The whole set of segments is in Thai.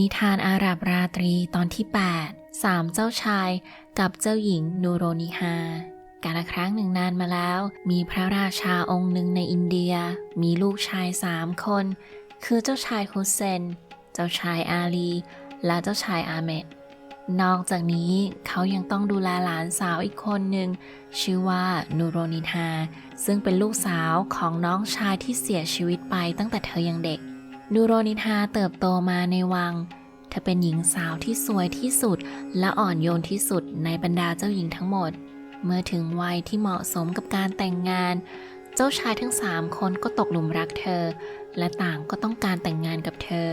นิทานอาหรับราตรีตอนที่ 8 สามเจ้าชายกับเจ้าหญิงนูโรนิฮา กาลครั้งหนึ่งนานมาแล้ว มีพระราชาองค์หนึ่งในอินเดีย มีลูกชายสามคน คือเจ้าชายฮุสเซน เจ้าชายอาลี และเจ้าชายอาเมดนอกจากนี้เขายังต้องดูแลหลานสาวอีกคนหนึ่ง ชื่อว่านูโรนิฮาซึ่งเป็นลูกสาวของน้องชายที่เสียชีวิตไปตั้งแต่เธอยังเด็ก นูโรนิทาเติบโตมาในวัง เธอเป็นหญิงสาวที่สวยที่สุด และอ่อนโยนที่สุดในบรรดาเจ้าหญิงทั้งหมด เมื่อถึงวัยที่เหมาะสมกับการแต่งงาน เจ้าชายทั้งสามคนก็ตกหลุมรักเธอ และต่างก็ต้องการแต่งงานกับเธอ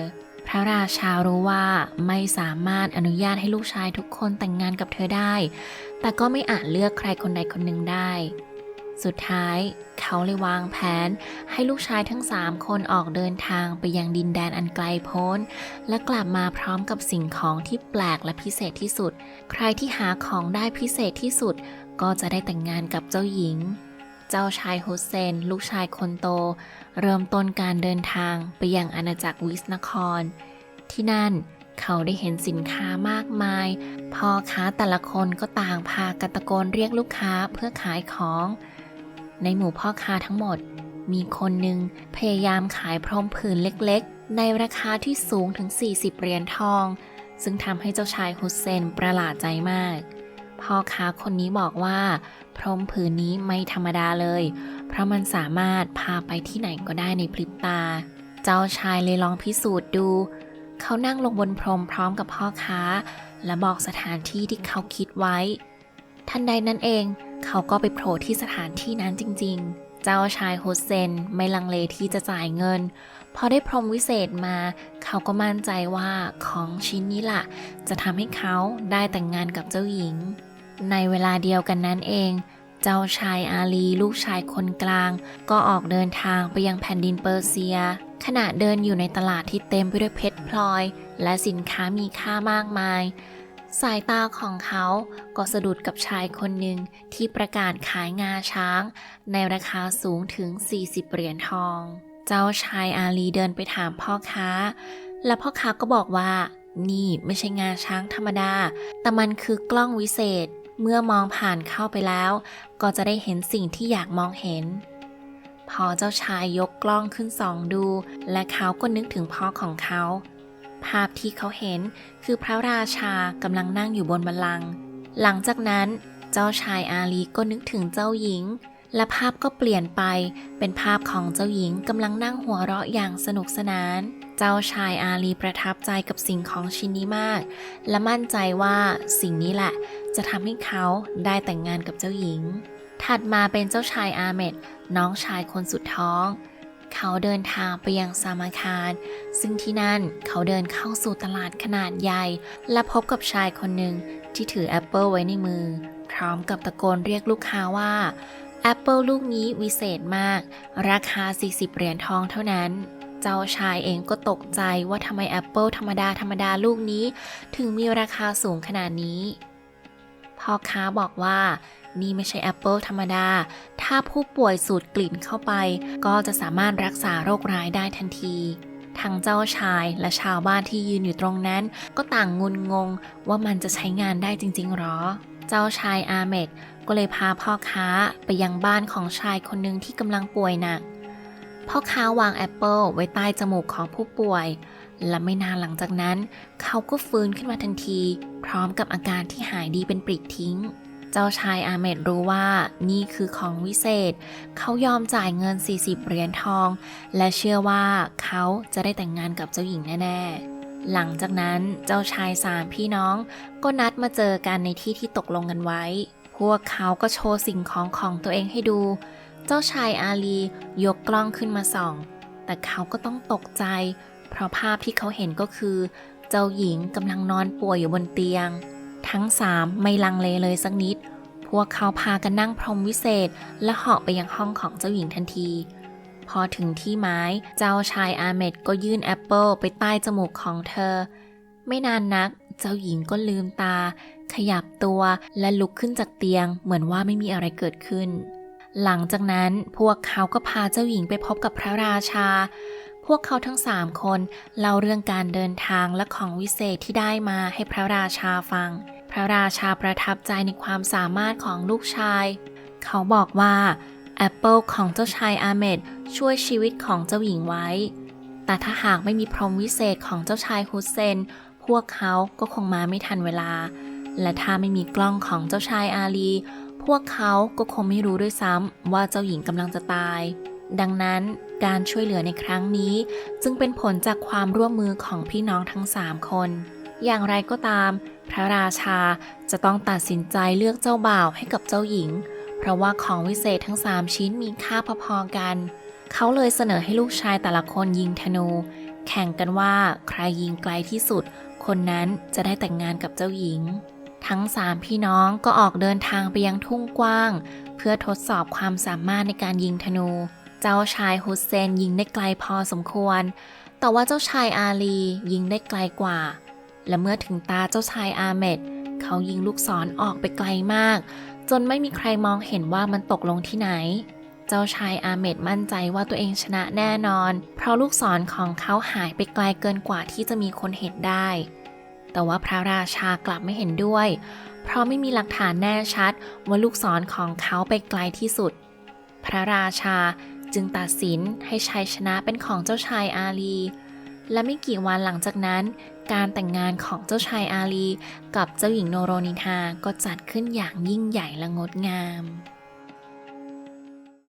พระราชารู้ว่าไม่สามารถอนุญาตให้ลูกชายทุกคนแต่งงานกับเธอได้ แต่ก็ไม่อาจเลือกใครคนใดคนหนึ่งได้ สุดท้ายเขาเลยวางแผนให้ลูกชายทั้งสามคนออกเดินทางไปยังดินแดนอันไกลโพ้น และกลับมาพร้อมกับสิ่งของที่แปลกและพิเศษที่สุด ใครที่หาของได้พิเศษที่สุด ก็จะได้แต่งงานกับเจ้าหญิง เจ้าชายฮุสเซน ลูกชายคนโต เริ่มต้นการเดินทางไปยังอาณาจักรวิสนคร ที่นั่นเขาได้เห็นสินค้ามากมาย พ่อค้าแต่ละคนก็ต่างพากันตะโกนเรียกลูกค้าเพื่อขายของ ในหมู่พ่อค้าทั้งหมด มีคนหนึ่งพยายามขายพรมผืนเล็กๆ ในราคาที่สูงถึง 40 เหรียญทอง ซึ่งทำให้เจ้าชายฮุสเซนประหลาดใจมาก พ่อค้าคนนี้บอกว่า พรมผืนนี้ไม่ธรรมดาเลย เพราะมันสามารถพาไปที่ไหนก็ได้ในพริบตา เจ้าชายเลยลองพิสูจน์ดู เขานั่งลงบนพรมพร้อมกับพ่อค้า และบอกสถานที่ที่เขาคิดไว้ ทันใดนั้นเอง เขาก็ไปโผล่ที่สถานที่นั้นจริง ๆ เจ้าชายโฮเซนไม่ลังเลที่จะจ่ายเงิน พอได้พรมวิเศษมา เขาก็มั่นใจว่าของชิ้นนี้ล่ะ จะทำให้เขาได้แต่งงานกับเจ้าหญิง ในเวลาเดียวกันนั้นเอง เจ้าชายอาลีลูกชายคนกลาง ก็ออกเดินทางไปยังแผ่นดินเปอร์เซีย ขณะเดินอยู่ในตลาดที่เต็มไปด้วยเพชรพลอย และสินค้ามีค่ามากมาย สายตาของเขาก็สะดุดกับชายคนหนึ่งที่ประกาศขายงาช้าง ในราคาสูงถึง 40 เหรียญทอง เจ้าชายอาลีเดินไปถามพ่อค้า และพ่อค้าก็บอกว่า นี่ไม่ใช่งาช้างธรรมดา แต่มันคือกล้องวิเศษ เมื่อมองผ่านเข้าไปแล้ว ก็จะได้เห็นสิ่งที่อยากมองเห็น พอเจ้าชายยกกล้องขึ้นส่องดู และเขาก็นึกถึงพ่อของเขา ภาพที่เขาเห็นคือพระราชากำลังนั่งอยู่บนบัลลังก์หลังจากนั้นเจ้าชายอาลีก็นึกถึงเจ้าหญิง และภาพก็เปลี่ยนไปเป็นภาพของเจ้าหญิงกำลังนั่งหัวเราะอย่างสนุกสนาน เจ้าชายอาลีประทับใจกับสิ่งของชิ้นนี้มาก และมั่นใจว่าสิ่งนี้แหละ จะทำให้เขาได้แต่งงานกับเจ้าหญิง ถัดมาเป็นเจ้าชายอาเมดน้องชายคนสุดท้อง เขาเดินทางไปยังซามาคาร ซึ่งที่นั่นเขาเดินเข้าสู่ตลาดขนาดใหญ่ และพบกับชายคนหนึ่งที่ถือแอปเปิลไว้ในมือ พร้อมกับตะโกนเรียกลูกค้าว่าแอปเปิลลูกนี้วิเศษมาก ราคา 40 เหรียญทองเท่านั้น เจ้าชายเองก็ตกใจว่าทำไมแอปเปิลธรรมดาธรรมดาลูกนี้ ถึงมีราคาสูงขนาดนี้พ่อค้าบอกว่านี่ไม่ใช่แอปเปิลธรรมดา ถ้าผู้ป่วยสูดกลิ่นเข้าไป ก็จะสามารถรักษาโรคร้ายได้ทันที ทั้งเจ้าชายและชาวบ้านที่ยืนอยู่ตรงนั้น ก็ต่างงุนงงว่ามันจะใช้งานได้จริง ๆหรอ เจ้าชายอาเมดก็เลยพาพ่อค้าไปยังบ้านของชายคนหนึ่งที่กำลังป่วยหนัก พ่อค้าวางแอปเปิลไว้ใต้จมูกของผู้ป่วย และไม่นานหลังจากนั้น เขาก็ฟื้นขึ้นมาทันที พร้อมกับอาการที่หายดีเป็นปลิดทิ้ง เจ้าชายอาเมดรู้ว่านี่คือของวิเศษ เขายอมจ่ายเงิน 40 เหรียญทอง และเชื่อว่าเขาจะได้แต่งงานกับเจ้าหญิงแน่ๆ หลังจากนั้นเจ้าชายสามพี่น้องก็นัดมาเจอกันในที่ที่ตกลงกันไว้ พวกเขาก็โชว์สิ่งของของตัวเองให้ดู เจ้าชายอาลียกกล้องขึ้นมาส่อง แต่เขาก็ต้องตกใจ เพราะภาพที่เขาเห็นก็คือ เจ้าหญิงกำลังนอนป่วยอยู่บนเตียง ทั้งสามไม่ลังเลเลยสักนิด พวกเขาพากันนั่งพรมวิเศษ และเหาะไปยังห้องของเจ้าหญิงทันที พอถึงที่ไม้เจ้าชายอาเมดก็ยื่นแอปเปิลไปใต้จมูกของเธอ ไม่นานนักเจ้าหญิงก็ลืมตา ขยับตัวและลุกขึ้นจากเตียง เหมือนว่าไม่มีอะไรเกิดขึ้น หลังจากนั้นพวกเขาก็พาเจ้าหญิงไปพบกับพระราชา พวกเขาทั้งสามคนเล่าเรื่องการเดินทางและของวิเศษที่ได้มาให้พระราชาฟัง พระราชาประทับใจในความสามารถของลูกชาย เขาบอกว่าแอปเปิลของเจ้าชายอาเมดช่วยชีวิตของเจ้าหญิงไว้ แต่ถ้าหากไม่มีพรหมวิเศษของเจ้าชายฮุสเซน พวกเขาก็คงมาไม่ทันเวลา และถ้าไม่มีกล้องของเจ้าชายอาลี พวกเขาก็คงไม่รู้ด้วยซ้ำว่าเจ้าหญิงกำลังจะตาย ดังนั้นการช่วยเหลือในครั้งนี้ จึงเป็นผลจากความร่วมมือของพี่น้องทั้งสามคน อย่างไรก็ตาม พระราชาจะต้องตัดสินใจเลือกเจ้าบ่าวให้กับเจ้าหญิง เพราะว่าของวิเศษทั้งสามชิ้นมีค่าพอๆกัน เขาเลยเสนอให้ลูกชายแต่ละคนยิงธนู แข่งกันว่าใครยิงไกลที่สุด คนนั้นจะได้แต่งงานกับเจ้าหญิง ทั้งสามพี่น้องก็ออกเดินทางไปยังทุ่งกว้าง เพื่อทดสอบความสามารถในการยิงธนู เจ้าชายฮุสเซนยิงได้ไกลพอสมควร แต่ว่าเจ้าชายอาลียิงได้ไกลกว่า และเมื่อถึงตาเจ้าชายอาเมดเขายิงลูกศรอออกไปไกลมาก จนไม่มีใครมองเห็นว่ามันตกลงที่ไหน เจ้าชายอาเมดมั่นใจว่าตัวเองชนะแน่นอน เพราะลูกศรของเขาหายไปไกลเกินกว่าที่จะมีคนเห็นได้ แต่ว่าพระราชากลับไม่เห็นด้วย เพราะไม่มีหลักฐานแน่ชัดว่าลูกศรของเขาไปไกลที่สุด พระราชา จึงตัดสินให้ชัยชนะเป็นของเจ้าชายอาลี และไม่กี่วันหลังจากนั้น การแต่งงานของเจ้าชายอาลี กับเจ้าหญิงโนโรนิทาก็จัดขึ้นอย่างยิ่งใหญ่และงดงาม